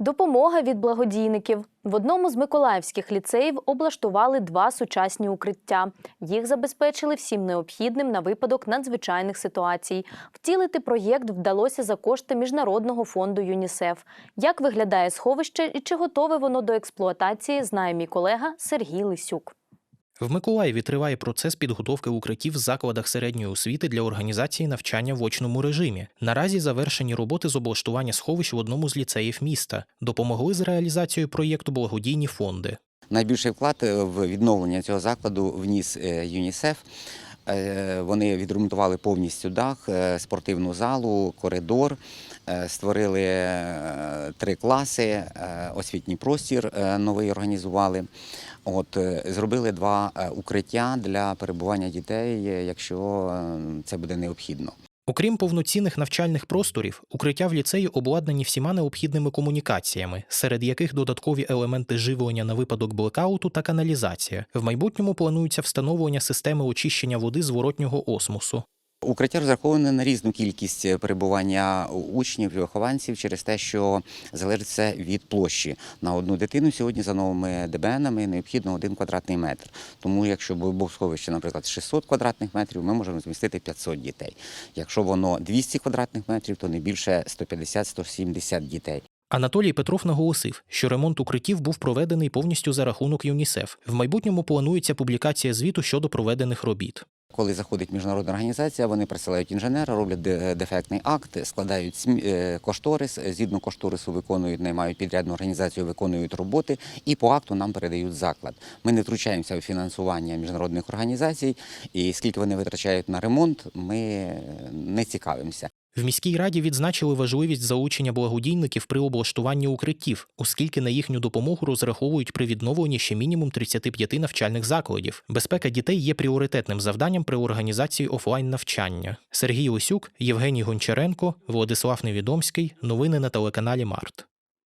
Допомога від благодійників. В одному з миколаївських ліцеїв облаштували два сучасні укриття. Їх забезпечили всім необхідним на випадок надзвичайних ситуацій. Втілити проєкт вдалося за кошти Міжнародного фонду ЮНІСЕФ. Як виглядає сховище і чи готове воно до експлуатації, знає мій колега Сергій Лисюк. В Миколаєві триває процес підготовки укриттів в закладах середньої освіти для організації навчання в очному режимі. Наразі завершені роботи з облаштування сховищ в одному з ліцеїв міста. Допомогли з реалізацією проєкту благодійні фонди. Найбільший вклад е, в відновлення цього закладу вніс е, ЮНІСЕФ. Е, Вони відремонтували повністю дах, е, спортивну залу, коридор, е, створили три класи, освітній простір новий організували. От зробили два укриття для перебування дітей, якщо це буде необхідно. Окрім повноцінних навчальних просторів, укриття в ліцеї обладнані всіма необхідними комунікаціями, серед яких додаткові елементи живлення на випадок блекауту та каналізація. В майбутньому планується встановлення системи очищення води зворотнього осмосу. Укриття розраховане на різну кількість е, перебування учнів і вихованців через те, що залежить все від площі. На одну дитину сьогодні за новими ДБНами необхідно один квадратний метр. Тому якщо б був сховище, наприклад, 600 квадратних метрів, ми можемо змістити 500 дітей. Якщо воно 200 квадратних метрів, то не більше 150-170 дітей. Анатолій Петров наголосив, що ремонт укриттів був проведений повністю за рахунок ЮНІСЕФ. В майбутньому планується публікація звіту щодо проведених робіт. Коли заходить міжнародна організація, вони присилають інженера, роблять дефектний акт, складають е, кошторис. Згідно кошторису виконують, наймають підрядну організацію, виконують роботи і по акту нам передають заклад. Ми не втручаємося у фінансування міжнародних організацій, і скільки вони витрачають на ремонт, ми е, не цікавимося. В міській раді відзначили важливість залучення благодійників при облаштуванні укриттів, оскільки на їхню допомогу розраховують при відновленні ще мінімум 35 навчальних закладів. Безпека дітей є пріоритетним завданням при організації офлайн навчання. Сергій Лисюк, Євгеній Гончаренко, Владислав Невідомський. Новини на телеканалі Март.